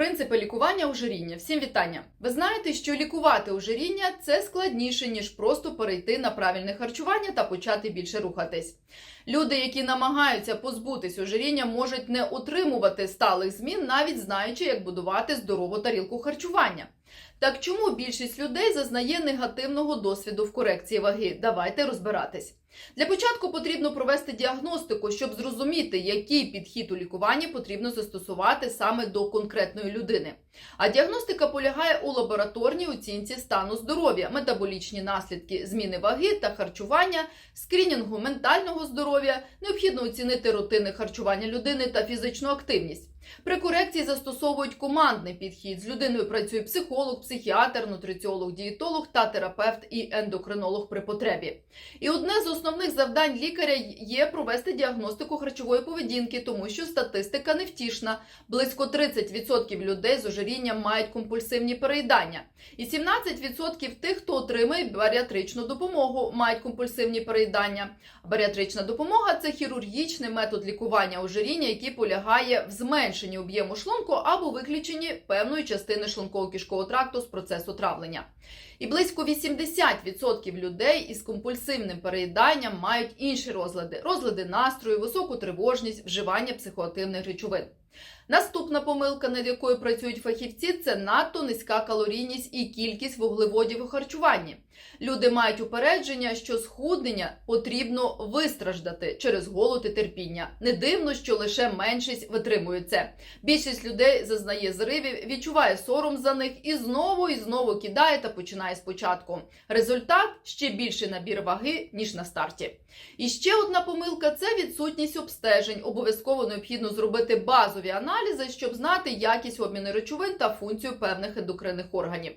Принципи лікування ожиріння. Всім вітання. Ви знаєте, що лікувати ожиріння це складніше, ніж просто перейти на правильне харчування та почати більше рухатись. Люди, які намагаються позбутись ожиріння, можуть не отримувати сталих змін, навіть знаючи, як будувати здорову тарілку харчування. Так чому більшість людей зазнає негативного досвіду в корекції ваги? Давайте розбиратись. Для початку потрібно провести діагностику, щоб зрозуміти, який підхід у лікуванні потрібно застосувати саме до конкретної людини. А діагностика полягає у лабораторній оцінці стану здоров'я, метаболічні наслідки зміни ваги та харчування, скрінінгу ментального здоров'я, необхідно оцінити рутини харчування людини та фізичну активність. При корекції застосовують командний підхід. З людиною працює психолог, психіатр, нутриціолог, дієтолог та терапевт і ендокринолог при потребі. І одне з основних завдань лікаря є провести діагностику харчової поведінки, тому що статистика невтішна. Близько 30% людей з ожирінням мають компульсивні переїдання, і 17% тих, хто отримує баріатричну допомогу, мають компульсивні переїдання. Баріатрична допомога це хірургічний метод лікування ожиріння, який полягає в зменшенні об'єму шлунку або виключенні певної частини шлунково-кишкового тракту з процесу травлення. І близько 80% людей із компульсивним переїданням мають інші розлади: розлади настрою, високу тривожність, вживання психоактивних речовин. Наступна помилка, над якою працюють фахівці, це надто низька калорійність і кількість вуглеводів у харчуванні. Люди мають упередження, що схуднення потрібно вистраждати через голод і терпіння. Не дивно, що лише меншість витримує це. Більшість людей зазнає зривів, відчуває сором за них і знову і знову кидає та починає спочатку. Результат ще більший набір ваги ніж на старті. І ще одна помилка це відсутність обстежень. Обов'язково необхідно зробити базові аналізи, щоб знати якість обміну речовин та функцію певних ендокринних органів.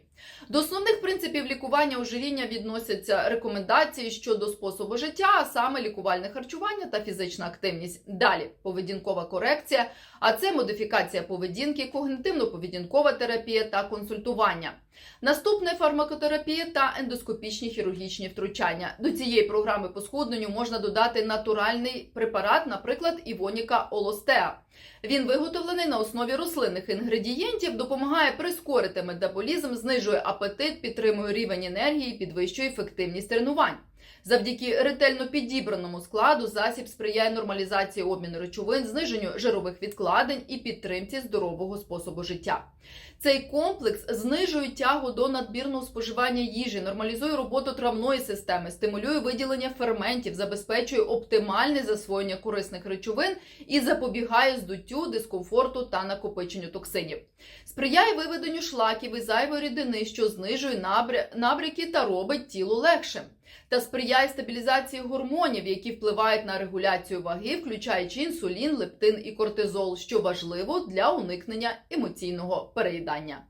До основних принципів лікування ожиріння відносяться рекомендації щодо способу життя, а саме лікувальне харчування та фізична активність. Далі поведінкова корекція, а це модифікація поведінки, когнитивно-поведінкова терапія та консультування. Наступне фармакотерапія та ендоскопічні хірургічні втручання. До цієї програми по схудненню можна додати натуральний препарат, наприклад, Івоніка Олостеа. Він виготовлений на основі рослинних інгредієнтів, допомагає прискорити метаболізм, знижує апетит, підтримує рівень енергії, підвищує ефективність тренувань. Завдяки ретельно підібраному складу засіб сприяє нормалізації обміну речовин, зниженню жирових відкладень і підтримці здорового способу життя. Цей комплекс знижує тягу до надмірного споживання їжі, нормалізує роботу травної системи, стимулює виділення ферментів, забезпечує оптимальне засвоєння корисних речовин і запобігає здуттю, дискомфорту та накопиченню токсинів. Сприяє виведенню шлаків і зайвої рідини, що знижує набря- набряки та робить тіло легшим. Та сприяє стабілізації гормонів, які впливають на регуляцію ваги, включаючи інсулін, лептин і кортизол, що важливо для уникнення емоційного переїдання.